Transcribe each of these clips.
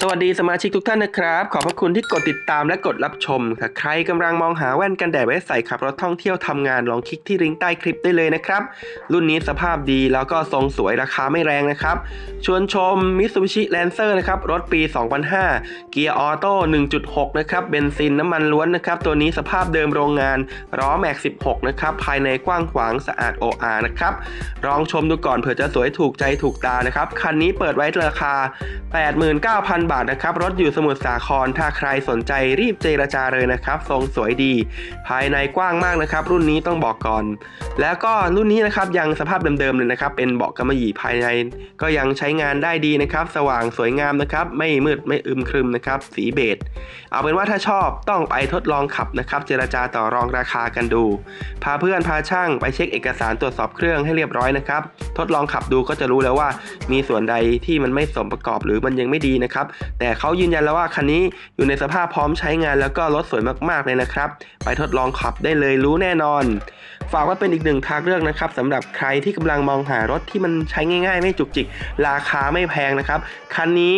สวัสดีสมาชิกทุกท่านนะครับ ขอบพระคุณที่กดติดตามและกดรับชมถ้าใครกำลังมองหาแว่นกันแดดไว้ใส่ขับรถท่องเที่ยวทำงานลองคลิกที่ลิงก์ใต้คลิปได้เลยนะครับ รุ่นนี้สภาพดีแล้วก็ทรงสวยราคาไม่แรงนะครับ ชวนชม Mitsubishi Lancer นะครับ รถปี 2005 เกียร์ออโต้ 1.6 นะครับ เบนซินน้ำมันล้วนนะครับ ตัวนี้สภาพเดิมโรงงานล้อแม็ก 16 นะครับ ภายในกว้างขวางสะอาด OR นะครับลองชมดูก่อนเผื่อจะสวยถูกใจถูกตานะครับคันนี้เปิดไว้ราคา 89,000บาทนะครับ รถอยู่สมุทรสาคร ถ้าใครสนใจรีบเจรจาเลยนะครับ ทรงสวยดี ภายในกว้างมากนะครับ รุ่นนี้ต้องบอกก่อน แล้วก็รุ่นนี้นะครับยังสภาพเดิมๆเลยนะครับ เป็นเบาะกำมะหยี่ภายใน ก็ยังใช้งานได้ดีนะครับ สว่างสวยงามนะครับ ไม่มืดไม่อึมครึมนะครับ สีเบจ เอาเป็นว่าถ้าชอบต้องไปทดลองขับนะครับ เจรจาต่อรองราคากันดู พาเพื่อนพาช่างไปเช็คเอกสารตรวจสอบเครื่องให้เรียบร้อยนะครับ ทดลองขับดูก็จะรู้แล้วว่า มีส่วนใดที่มันไม่สมประกอบหรือมันยังไม่ดีนะครับ แต่เขายืนยันแล้วว่าคันนี้อยู่ในสภาพพร้อมใช้งานแล้วก็รถสวยมากๆเลยนะครับ ไปทดลองขับได้เลยรู้แน่นอน ฝากไว้เป็นอีกหนึ่งทางเลือกนะครับสำหรับใครที่กำลังมองหารถที่มันใช้ง่าย ๆ ไม่จุกจิก ราคาไม่แพงนะครับคันนี้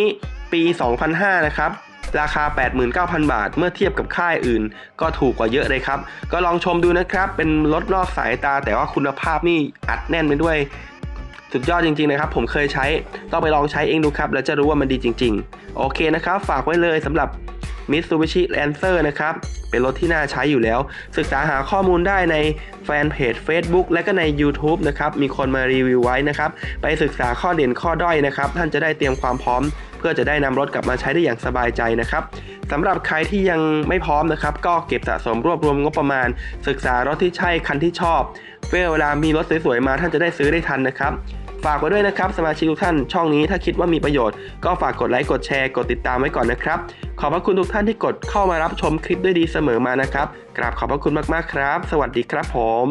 ปี 2005 นะครับราคา 89,000 บาท เมื่อเทียบกับค่ายอื่น ก็ถูกกว่าเยอะเลยครับ ก็ลองชมดูนะครับ เป็นรถนอกสายตาแต่ว่าคุณภาพนี่อัดแน่นไปด้วย สุดยอดจริงๆนะครับ ผมเคยใช้ต้องไปลองใช้เองดูครับ แล้วจะรู้ว่ามันดีจริง ๆ โอเคนะครับ ฝากไว้เลยสำหรับ Mitsubishi Lancer นะครับ เป็นรถที่น่าใช้อยู่แล้ว ศึกษาหาข้อมูลได้ในแฟนเพจ Facebook และก็ใน YouTube นะครับ มีคนมารีวิวไว้นะครับ ไปศึกษาข้อเด่นข้อด้อยนะครับ ท่านจะได้เตรียมความพร้อม เพื่อจะได้นำรถกลับมาใช้ได้อย่างสบายใจนะครับสำหรับใครที่ยังไม่พร้อมนะครับ ก็เก็บสะสมรวบรวมงบประมาณ ศึกษารถที่ใช่คันที่ชอบเพื่อเวลามีรถสวยๆมาท่านจะได้ซื้อได้ทันนะครับฝากไว้ด้วยนะครับ สมาชิกทุกท่านช่องนี้ถ้าคิดว่ามีประโยชน์ก็ฝากกดไลค์กดแชร์กดติดตามไว้ก่อนนะครับ ขอบพระคุณทุกท่านที่กดเข้ามารับชมคลิปด้วยดีเสมอมานะครับ กราบขอบพระคุณมากๆครับ สวัสดีครับผม